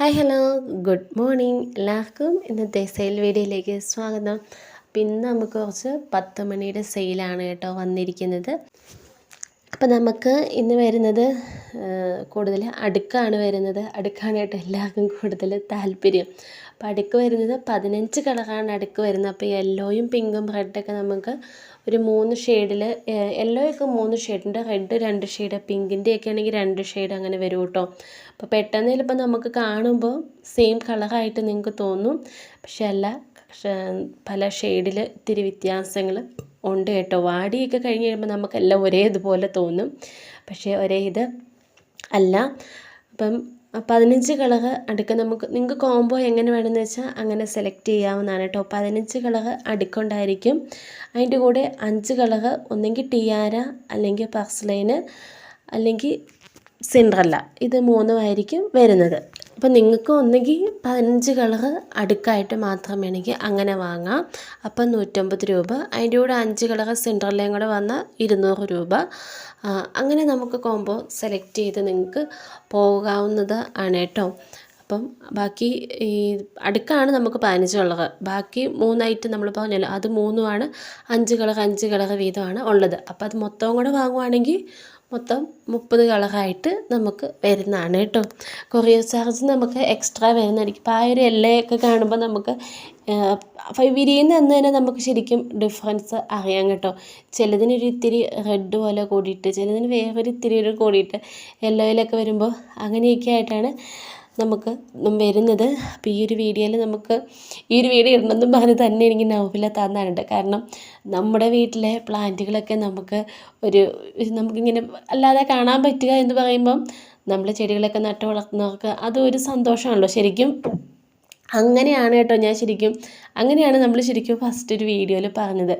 Hi hello good morning എല്ലാവർക്കും ഇന്നത്തെ sale വീഡിയോയിലേക്ക് സ്വാഗതം. അപ്പം ഇന്ന് നമുക്ക് കുറച്ച് പത്ത് മണിയുടെ സെയിലാണ് കേട്ടോ വന്നിരിക്കുന്നത്. അപ്പം നമുക്ക് ഇന്ന് വരുന്നത് കൂടുതൽ അടുക്കാണ് വരുന്നത്. അടുക്കാണ് കേട്ടോ എല്ലാവർക്കും കൂടുതൽ താല്പര്യം. അപ്പം അടുക്ക് വരുന്നത് പതിനഞ്ച് കളറാണ് അടുക്ക് വരുന്നത്. അപ്പോൾ യെല്ലോയും പിങ്കും റെഡൊക്കെ നമുക്ക് ഒരു മൂന്ന് ഷെയ്ഡിൽ യെല്ലോയൊക്കെ മൂന്ന് ഷെയ്ഡുണ്ട് റെഡ് രണ്ട് ഷെയ്ഡ് പിങ്കിന്റെയൊക്കെ ആണെങ്കിൽ രണ്ട് ഷെയ്ഡ് അങ്ങനെ വരും കേട്ടോ അപ്പോൾ പെട്ടെന്ന് ചിലപ്പോൾ നമുക്ക് കാണുമ്പോൾ സെയിം കളറായിട്ട് നിങ്ങൾക്ക് തോന്നും. പക്ഷെ അല്ല പല ഷെയ്ഡിൽ ഇത്തിരി വ്യത്യാസങ്ങൾ ഉണ്ട് കേട്ടോ. വാടിയൊക്കെ കഴിഞ്ഞ് കഴിയുമ്പോൾ നമുക്കെല്ലാം ഒരേ ഇതുപോലെ തോന്നും. പക്ഷേ ഒരേ ഇത് അല്ല. അപ്പം പതിനഞ്ച് കളക് അടുക്ക നമുക്ക് നിങ്ങൾക്ക് കോംബോ എങ്ങനെ വേണമെന്ന് വെച്ചാൽ അങ്ങനെ സെലക്ട് ചെയ്യാവുന്നതാണ് കേട്ടോ. പതിനഞ്ച് കളക് അടുക്കുണ്ടായിരിക്കും. അതിന്റെ കൂടെ അഞ്ച് കളക് ഒന്നെങ്കിൽ ടിയാര അല്ലെങ്കിൽ പർസ്ലൈന് അല്ലെങ്കിൽ സിൻഡ്രല്ല ഇത് മൂന്നുമായിരിക്കും വരുന്നത്. അപ്പോൾ നിങ്ങൾക്ക് ഒന്നുകിൽ പതിനഞ്ച് കളറ് അടുക്കായിട്ട് മാത്രം വേണമെങ്കിൽ അങ്ങനെ വാങ്ങാം. അപ്പം നൂറ്റമ്പത് രൂപ. അതിന്റെ കൂടെ അഞ്ച് കളറ് സെൻട്രലിലേയും കൂടെ വന്നാൽ ഇരുന്നൂറ് രൂപ. അങ്ങനെ നമുക്ക് കോംബോ സെലക്ട് ചെയ്ത് നിങ്ങൾക്ക് പോകാവുന്നത് ആണ് കേട്ടോ. അപ്പം ബാക്കി ഈ അടുക്കാണ് നമുക്ക് പതിനഞ്ച് കളറ്. ബാക്കി മൂന്നായിട്ട് നമ്മൾ പറഞ്ഞല്ലോ അത് മൂന്നുമാണ്. അഞ്ച് കളർ അഞ്ച് കളർ വീതമാണ് ഉള്ളത്. അപ്പോൾ അത് മൊത്തം കൂടെ വാങ്ങുവാണെങ്കിൽ മൊത്തം മുപ്പത് കളറായിട്ട് നമുക്ക് വരുന്നതാണ് കേട്ടോ. കൊറിയർ ചാർജ് നമുക്ക് എക്സ്ട്രാ വരുന്നതായിരിക്കും അപ്പോൾ ആ ഒരു എല്ലയൊക്കെ കാണുമ്പോൾ നമുക്ക് വിരിയുന്ന അന്ന് തന്നെ നമുക്ക് ശരിക്കും ഡിഫറൻസ് അറിയാം കേട്ടോ. ചിലതിനൊരു ഇത്തിരി റെഡ് പോലെ കൂടിയിട്ട് ചിലതിന് വേറൊരു ഇത്തിരി കൂടിയിട്ട് യെല്ലോയിലൊക്കെ വരുമ്പോൾ അങ്ങനെയൊക്കെ ആയിട്ടാണ് നമുക്ക് വരുന്നത്. അപ്പോൾ ഈ ഒരു വീഡിയോയിൽ നമുക്ക് ഈ ഒരു വീഡിയോ ഇടണമെന്നും പറഞ്ഞ് തന്നെ എനിക്ക് നൗഫില തന്നാറുണ്ട് കാരണം നമ്മുടെ വീട്ടിലെ പ്ലാന്റുകളൊക്കെ നമുക്ക് ഒരു നമുക്കിങ്ങനെ അല്ലാതെ കാണാൻ പറ്റുക എന്ന് പറയുമ്പം നമ്മൾ ചെടികളൊക്കെ നട്ട് വളർത്തുന്നവർക്ക് അതൊരു സന്തോഷമാണല്ലോ. ശരിക്കും അങ്ങനെയാണ് കേട്ടോ ഞാൻ ശരിക്കും അങ്ങനെയാണ് നമ്മൾ ശരിക്കും ഫസ്റ്റ് ഒരു വീഡിയോയിൽ പറഞ്ഞത്.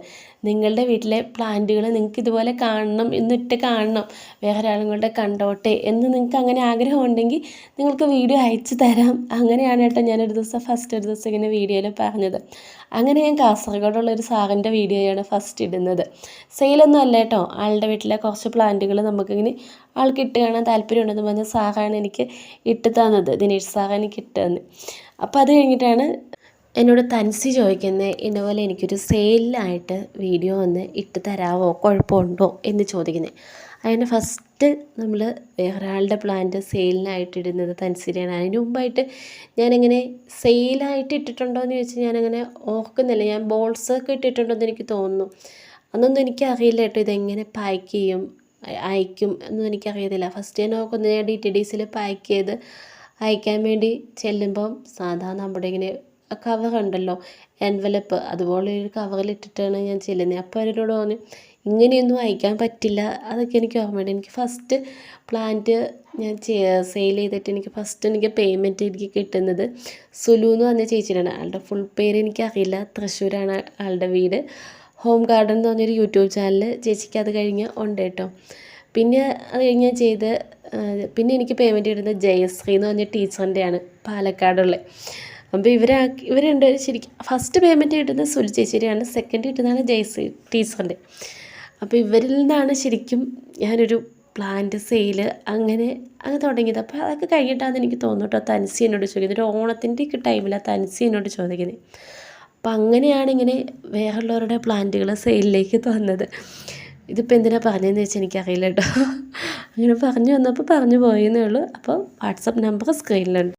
നിങ്ങളുടെ വീട്ടിലെ പ്ലാന്റുകൾ നിങ്ങൾക്ക് ഇതുപോലെ കാണണം എന്നിട്ട് കാണണം വേറെ കൂടെ കണ്ടോട്ടെ എന്ന് നിങ്ങൾക്ക് അങ്ങനെ ആഗ്രഹമുണ്ടെങ്കിൽ നിങ്ങൾക്ക് വീഡിയോ അയച്ചു തരാം. അങ്ങനെയാണ് കേട്ടോ ഞാനൊരു ദിവസം ഫസ്റ്റ് ഒരു ദിവസം ഇങ്ങനെ വീഡിയോയിൽ പറഞ്ഞത്. അങ്ങനെ ഞാൻ കാസർഗോഡുള്ള ഒരു സാറിന്റെ വീഡിയോയാണ് ഫസ്റ്റ് ഇടുന്നത്. സെയിലൊന്നും അല്ല കേട്ടോ. ആളുടെ വീട്ടിലെ കുറച്ച് പ്ലാന്റുകൾ നമുക്കിങ്ങനെ ആൾക്ക് ഇട്ട് കാണാൻ താല്പര്യമുണ്ടെന്ന് പറഞ്ഞ സാറാണ് എനിക്ക് ഇട്ട് തന്നത്. ദിനേഷ് സാറാണ് എനിക്ക് ഇട്ട് തന്നത് അപ്പോൾ അത് കഴിഞ്ഞിട്ടാണ് എന്നോട് തൻസി ചോദിക്കുന്നത് ഇന്നപോലെ എനിക്കൊരു സെയിലായിട്ട് വീഡിയോ ഒന്ന് ഇട്ട് തരാമോ കുഴപ്പമുണ്ടോ? എന്ന് ചോദിക്കുന്നത് അതിന് ഫസ്റ്റ് നമ്മൾ വേറൊരാളുടെ പ്ലാന്റ് സെയിലിനായിട്ട് ഇടുന്നത് തൻസിനെയാണ് അതിന് മുമ്പായിട്ട് ഞാനിങ്ങനെ സെയിലായിട്ട് ഇട്ടിട്ടുണ്ടോ എന്ന് ചോദിച്ചാൽ ഞാനങ്ങനെ ഓർക്കുന്നില്ല. ഞാൻ ബോൾസൊക്കെ ഇട്ടിട്ടുണ്ടോ എന്ന് എനിക്ക് തോന്നുന്നു. അന്നൊന്നും എനിക്കറിയില്ല കേട്ടോ ഇതെങ്ങനെ പാക്ക് ചെയ്യും അയക്കും എന്നൊന്നും എനിക്കറിയത്തില്ല. ഫസ്റ്റ് ഞാൻ നോക്കുന്നത് ഞാൻ ഡി ടി ഡി സിയിൽ പാക്ക് ചെയ്ത് അയക്കാൻ വേണ്ടി ചെല്ലുമ്പം സാധാ നമ്മുടെ ഇങ്ങനെ കവർ ഉണ്ടല്ലോ എൻവലപ്പ് അതുപോലെ ഒരു കവറിലിട്ടിട്ടാണ് ഞാൻ ചെല്ലുന്നത് അപ്പോൾ അവരോട് പറഞ്ഞു ഇങ്ങനെയൊന്നും അയക്കാൻ പറ്റില്ല. അതൊക്കെ എനിക്ക് ഓർമ്മയുണ്ട്. എനിക്ക് ഫസ്റ്റ് പ്ലാന്റ് ഞാൻ സെയിൽ ചെയ്തിട്ട് എനിക്ക് ഫസ്റ്റ് എനിക്ക് പേയ്മെന്റ് എനിക്ക് കിട്ടുന്നത് സുലു എന്ന് പറഞ്ഞ ചേച്ചിയിലാണ് ആളുടെ ഫുൾ പേര് എനിക്കറിയില്ല. തൃശ്ശൂരാണ് ആളുടെ വീട്. ഹോം ഗാർഡൻ എന്ന് പറഞ്ഞൊരു യൂട്യൂബ് ചാനൽ ചേച്ചിക്ക് അത് കഴിഞ്ഞ് ഉണ്ട് കേട്ടോ. പിന്നെ അത് കഴിഞ്ഞ് ചെയ്ത് പിന്നെ എനിക്ക് പേയ്മെന്റ് കിട്ടുന്നത് ജയശ്രീ എന്ന് പറഞ്ഞ ടീച്ചറിന്റെയാണ് പാലക്കാടുള്ള. അപ്പോൾ ഇവരാ ഇവർ രണ്ടുപേരും ശരിക്കും ഫസ്റ്റ് പേയ്മെന്റ് കിട്ടുന്നത് സുലു ചേച്ചിയുടെയാണ് സെക്കൻഡ് കിട്ടുന്നതാണ് ജയശ്രീ ടീച്ചറിന്റെ അപ്പോൾ ഇവരിൽ നിന്നാണ് ശരിക്കും ഞാനൊരു പ്ലാന്റ് സെയിൽ അങ്ങനെ അങ്ങ് തുടങ്ങിയത്. അപ്പോൾ അതൊക്കെ കഴിഞ്ഞിട്ടാണ് എനിക്ക് തോന്നുന്നു കേട്ടോ തൻസി എന്നോട് ചോദിക്കുന്നത്. ഒരു ഓണത്തിന്റെ ഒക്കെ ടൈമിലാണ് തൻസി എന്നോട് ചോദിക്കുന്നത്. അപ്പം അങ്ങനെയാണ് ഇങ്ങനെ വേറുള്ളവരുടെ പ്ലാന്റുകൾ സെയിലിലേക്ക് തന്നത് ഇതിപ്പോൾ എന്തിനാണ് പറഞ്ഞതെന്ന് വെച്ചാൽ എനിക്കറിയില്ല കേട്ടോ. അങ്ങനെ പറഞ്ഞു വന്നപ്പോൾ പറഞ്ഞു പോയെന്നേ ഉള്ളൂ. അപ്പോൾ വാട്സപ്പ് നമ്പർ സ്ക്രീനിലുണ്ട്.